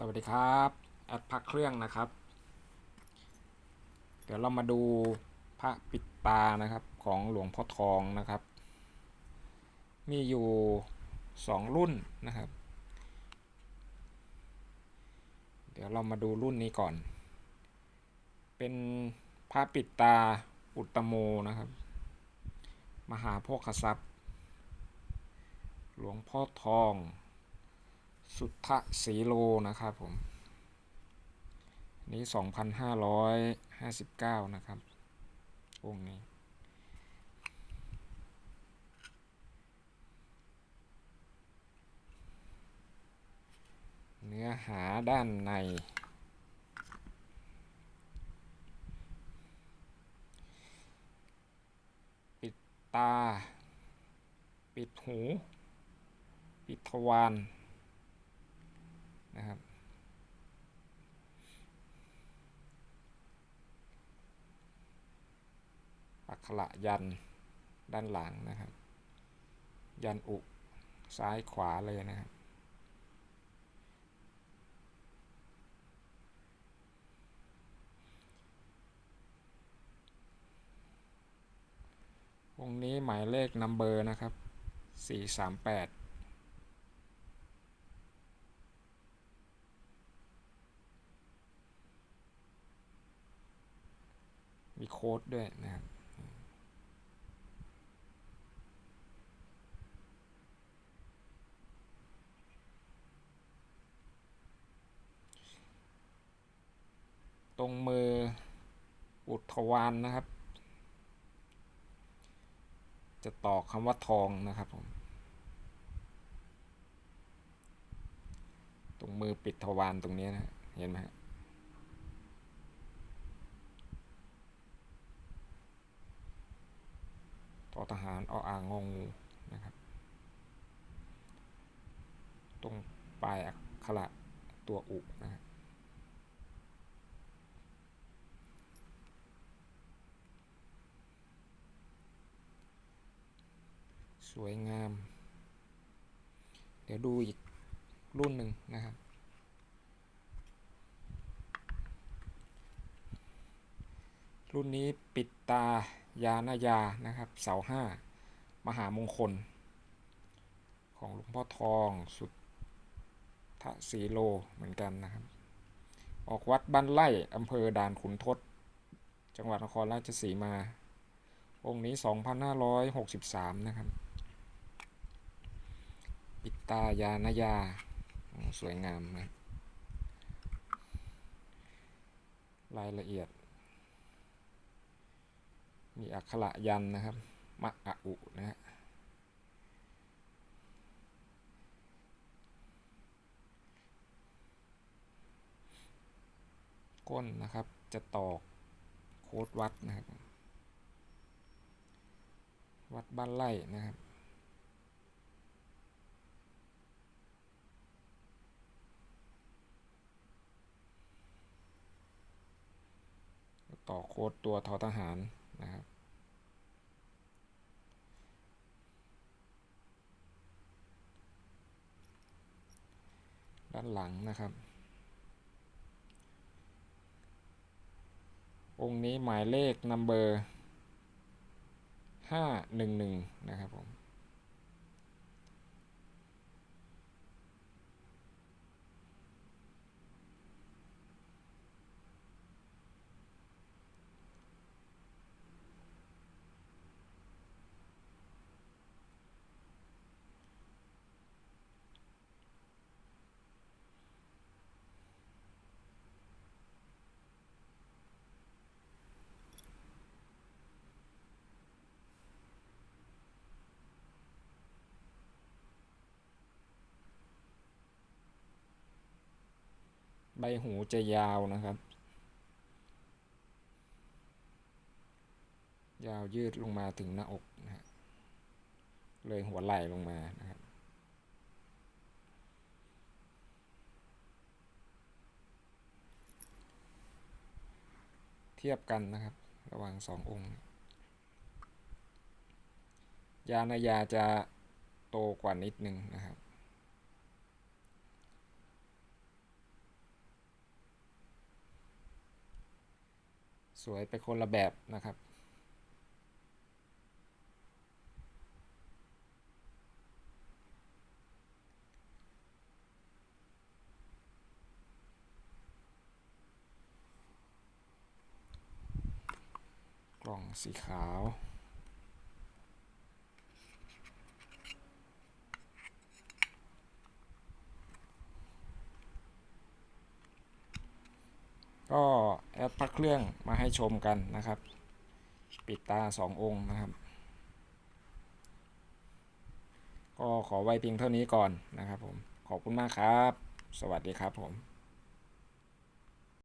สวัสดีครับแอดพักเครื่องนะครับ เดี๋ยวเรามาดูพระปิดตานะครับของหลวงพ่อทองนะครับ มีอยู่สองรุ่นนะครับ เดี๋ยวเรามาดูรุ่นนี้ก่อน เป็นพระปิดตาอุตตโมนะครับ มหาโพคทรัพย์ หลวงพ่อทอง สุทธสีโลนะครับผม นี้ 2,559 นะครับ องค์นี้เนื้อหาด้านใน ปิดตา ปิดหู ปิดทวาร นะครับ อักขระยันด้านหลังนะครับ ยันอุซ้ายขวาเลยนะครับวงนี้หมายเลขนัมเบอร์นะครับ 438 มีโค้ดด้วยนะครับตรงมืออุทวานนะครับ จะต่อคำว่าทองนะครับผม ตรงมือปิดทวารตรงนี้นะ เห็นไหมฮะ อทหารออ่างงงูนะครับ ตรงปลายอักขระตัวอุนะครับสวยงาม เดี๋ยวดูอีกรุ่นหนึ่งนะครับ รุ่นนี้ปิดตา ยานายานะครับเสาห้ามหามงคล ของหลวงพ่อทองสุดทะสีโลเหมือนกันนะครับ ออกวัดบ้านไร่อำเภอด่านขุนทด จังหวัดนครราชสีมา องค์นี้ 2563 นะครับ ปิตายานายา สวยงามนะรายละเอียด มีอักขระยันนะครับ มะอะอุนะฮะก้นนะครับ จะตอกโค้ดวัดนะครับ วัดบ้านไร่นะครับต่อโค้ดตัวทอทหาร นะครับด้านหลังนะครับ องค์นี้หมายเลขนัมเบอร์ห้าหนึ่งหนึ่งนะครับผม ใบหูจะยาวนะครับ ยาวยืดลงมาถึงหน้าอกนะฮะเลยหัวไหล่ลงมานะครับเทียบกันนะครับ ระหว่างสององค์ ยานายาจะโตกว่านิดนึงนะครับ สวยไปคนละแบบนะครับ กล่องสีขาว ก็ แล้วพักเครื่องมาให้ชมกันนะครับ ปิดตาสององค์นะครับ ก็ขอไว้เพียงเท่านี้ก่อนนะครับผม ขอบคุณมากครับ สวัสดีครับผม